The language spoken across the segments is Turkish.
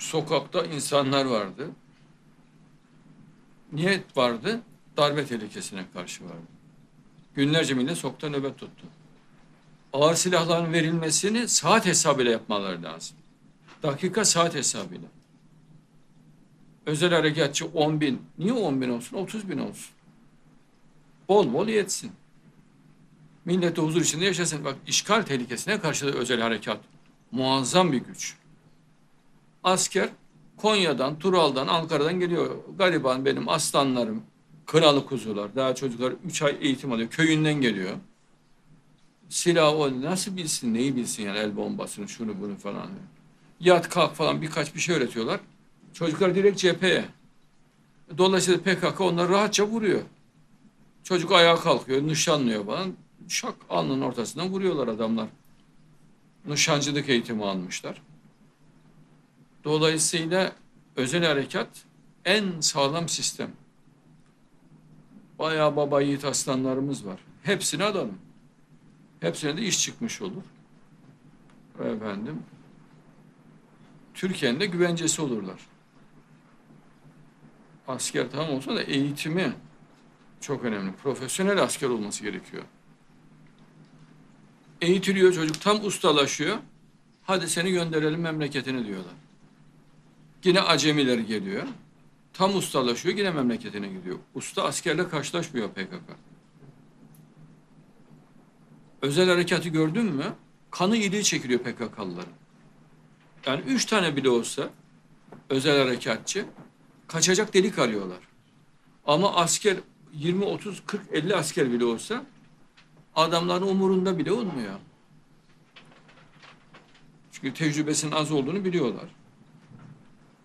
sokakta insanlar vardı. Niyet vardı, darbe tehlikesine karşı vardı. Günlerce millet sokakta nöbet tuttu. Ağır silahların verilmesini saat hesabıyla yapmaları lazım. Dakika saat hesabıyla. Özel harekatçı 10 bin. Niye 10 bin olsun? 30 bin olsun. Bol bol yetsin. Millet de huzur içinde yaşasın. Bak işgal tehlikesine karşı da özel harekat muazzam bir güç. Asker Konya'dan, Tural'dan, Ankara'dan geliyor. Gariban benim aslanlarım, kralı kuzular. Daha çocuklar 3 ay eğitim alıyor. Köyünden geliyor. Silah o nasıl bilsin, neyi bilsin yani el bombasını, şunu bunu falan. Yat kalk falan birkaç bir şey öğretiyorlar. Çocuklar direkt cepheye. Dolayısıyla PKK onları rahatça vuruyor. Çocuk ayağa kalkıyor, nişanlıyor falan. Şak alnının ortasından vuruyorlar adamlar. Nişancılık eğitimi almışlar. Dolayısıyla özel harekat en sağlam sistem. Bayağı baba yiğit aslanlarımız var. Hepsini alalım. Hepsine de iş çıkmış olur. Efendim. Türkiye'nin de güvencesi olurlar. Asker tamam olsa da eğitimi çok önemli. Profesyonel asker olması gerekiyor. Eğitiliyor çocuk tam ustalaşıyor. Hadi seni gönderelim memleketine diyorlar. Yine acemiler geliyor. Tam ustalaşıyor yine memleketine gidiyor. Usta askerle karşılaşmıyor PKK. Özel harekatı gördün mü? Kanı iliği çekiliyor PKK'lıların. Yani üç tane bile olsa özel harekatçı kaçacak delik arıyorlar. Ama asker 20, 30, 40, 50 asker bile olsa adamların umurunda bile olmuyor. Çünkü tecrübesinin az olduğunu biliyorlar.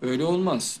Öyle olmaz.